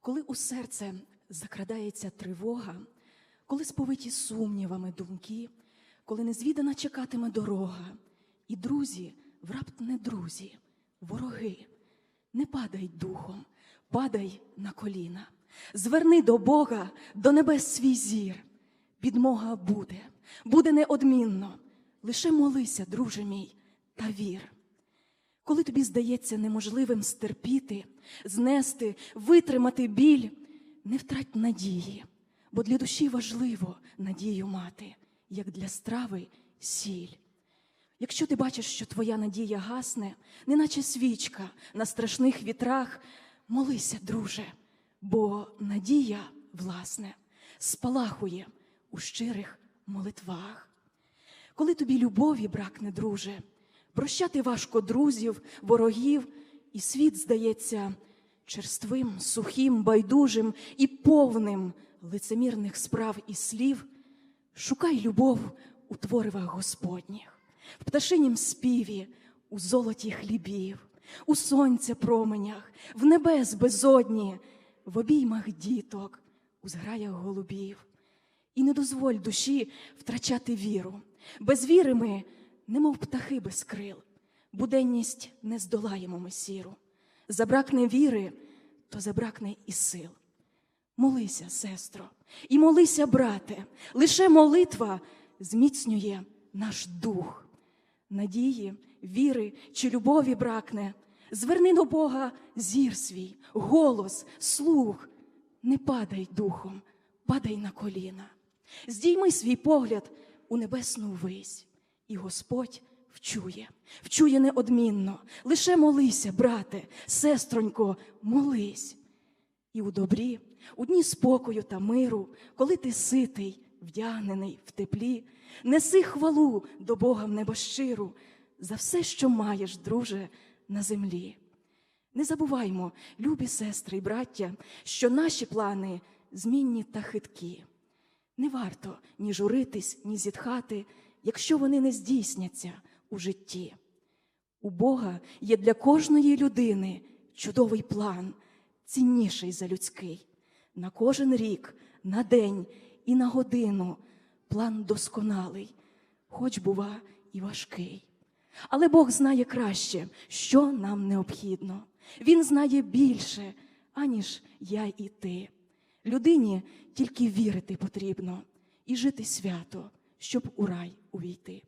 Коли у серце закрадається тривога, коли сповиті сумнівами думки, коли незвідана чекатиме дорога, і друзі, врапт не друзі, вороги, не падай духом, падай на коліна, зверни до Бога, до небес свій зір. Підмога буде, буде неодмінно. Лише молися, друже мій, та вір. Коли тобі здається неможливим стерпіти, знести, витримати біль, не втрать надії, бо для душі важливо надію мати, як для страви сіль. Якщо ти бачиш, що твоя надія гасне, неначе свічка на страшних вітрах, молися, друже, бо надія, власне, спалахує у щирих молитвах. Коли тобі любові бракне, друже, прощати важко друзів, ворогів, і світ здається черствим, сухим, байдужим і повним лицемірних справ і слів, шукай любов у творивах Господніх, в пташинім співі, у золоті хлібів, у сонця променях, в небес безодні, в обіймах діток, у зграях голубів. І не дозволь душі втрачати віру. Без віри ми, немов птахи без крил, буденність не здолаємо ми сіру. Забракне віри, то забракне і сил. Молися, сестро, і молися, брате, лише молитва зміцнює наш дух. Надії, віри чи любові бракне. Зверни до Бога зір свій, голос, слух. Не падай духом, падай на коліна. Здійми свій погляд у небесну вись, і Господь вчує, вчує неодмінно. Лише молися, брате, сестронько, молись. І у добрі, у дні спокою та миру, коли ти ситий, вдягнений в теплі, неси хвалу до Бога в небощиру за все, що маєш, друже, на землі. Не забуваймо, любі сестри і браття, що наші плани змінні та хиткі. Не варто ні журитись, ні зітхати, якщо вони не здійсняться у житті. У Бога є для кожної людини чудовий план, цінніший за людський. На кожен рік, на день і на годину план досконалий, хоч бува і важкий. Але Бог знає краще, що нам необхідно. Він знає більше, аніж я і ти. Людині тільки вірити потрібно і жити свято, щоб у рай увійти.